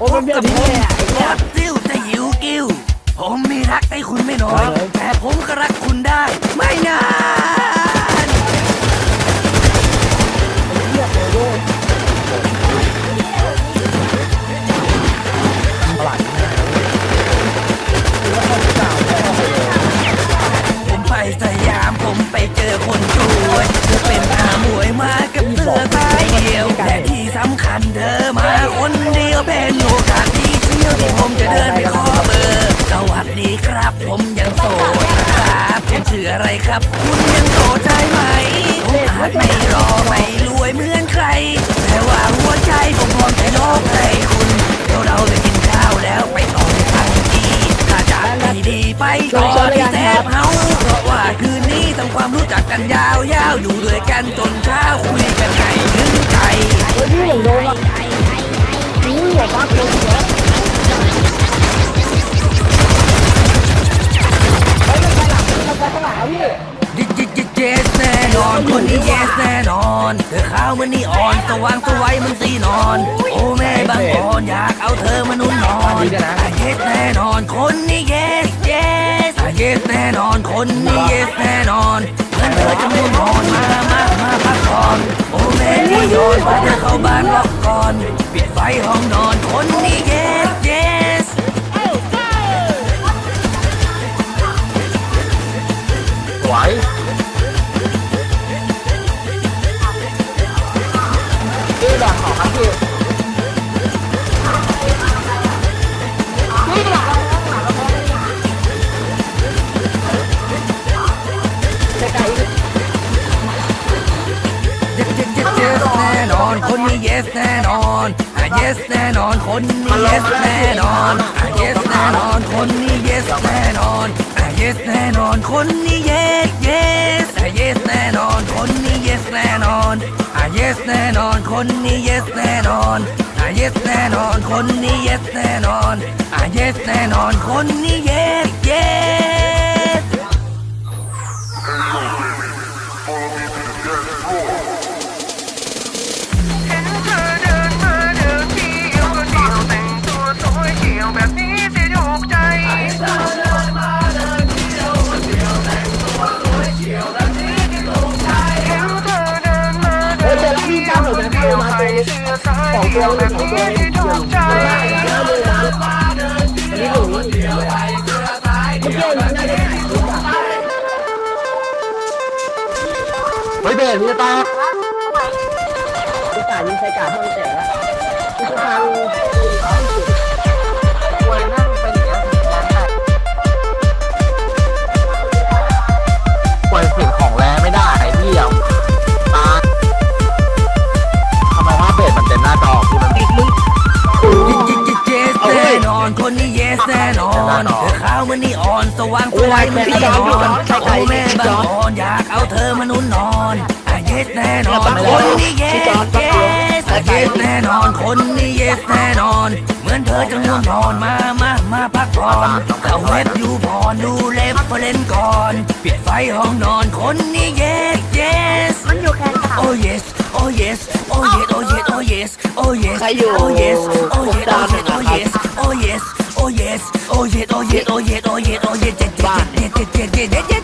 โอ้เป็นเพื่อนที่แย่ไอ้เนี่ยรักติ้วแต่หิวกิ้ว ผมมีรักให้คุณไม่น้อย แต่ผมก็รักคุณได้ ไม่นานเหี้ยโอ้โหประหลาดผมไปสยามผมไปเจอคนสวยเธอเป็นอาหมวยมากับเธอตายเดียวแต่ที่สำคัญเธอมาคน เดียวเป็นโอกาสที่เที่ยวที่ผมจะเดินไปขอเบอร์สวัสดีครับ ผมยังโสดครับผมชื่ออะไรครับ คุณยังโสดใช่ไหมผมอาจไม่รอไม่รวยเหมือนใคร แต่ว่าหัวใจผมพร้อมจะยกให้คุณเดี๋ยวเราไปกินข้าวแล้วไปต่อในทีถ้าจากที่ดีไปต่อที่แทบเฮาเพราะว่าคืนนี้ทำความรู้จักกันยาวๆอยู่ด้วยกันจนเช้าคุยกันให้ถึงใจ หัวฟักโดนหัวเฮ้ยมันไปหลังมันไปข้างหลังพี่ ยิยิยิเจสแน่นอนคนนี้เยสแน่นอนเธอขาวมันนี่อ่อนสว่างสวัยมันสีนอน โอ้แม่บางอ่อนอยากเอาเธอมานุ่นนอนเยสแน่นอนคนนี้เยสเยสเยสแน่นอนคนนี้เยสแน่นอนเพื่อนเธอจะมุ่งนอนมามามาพักผ่อนโอ้แม่ที่โยนว่าจะเข้าบ้านล็อกก่อนปิดไฟห้องนอน คนนี้ yes yes ไหวพี่ดอกขอครับพี่พี่ดอกจะไกลเย็ดเย็ดเย็ดแน่นอน คนนี้ yes แน่นอน yes แน่นอนคนนี้ yes แน่นอน yes แน่นอนคนนี้ yes แน่นอน yes แน่นอนคนนี้ yes yes yes แน่นอนคนนี้ yes แน่นอน yes แน่นอนคนนี้ yes แน่นอน yes แน่นอนคนนี้ yes แน่นอน yes แน่นอนคนนี้ yes yes เชื่อสายเดียวแบบนี้ที่ถูกใจเฮ้ยเบนนี่ตาผู้การยิงใส่กาดห้องแตกแล้วผู้การ วายพี่จอมจอมแม่จอนอยากเอาเธอมานุ่นนอนอะเย็ดแน่นอนคนนี้เย็ดเย็ดเย็ดแน่นอนคนนี้เย็ดแน่นอน เหมือนเธอจะง่วงนอนมามามาพักผ่อนเข้าเว็บอยู่พอนดูเล็บเล่นก่อนปิดไฟห้องนอนคนนี้เย็ดเย็ดมันอยู่แค่สามโอ้เย็ดโอ้เย็ดโอ้เย็ดโอ้เย็ดโอ้เย็ดโอ้เย็ดใครอยู่โอ้เย็ดโอ้เย็ดโอ้เย็ดโอ้เย็ด oh yes, oh yeah, oh yeah, oh yeah, oh yeah, oh yeah,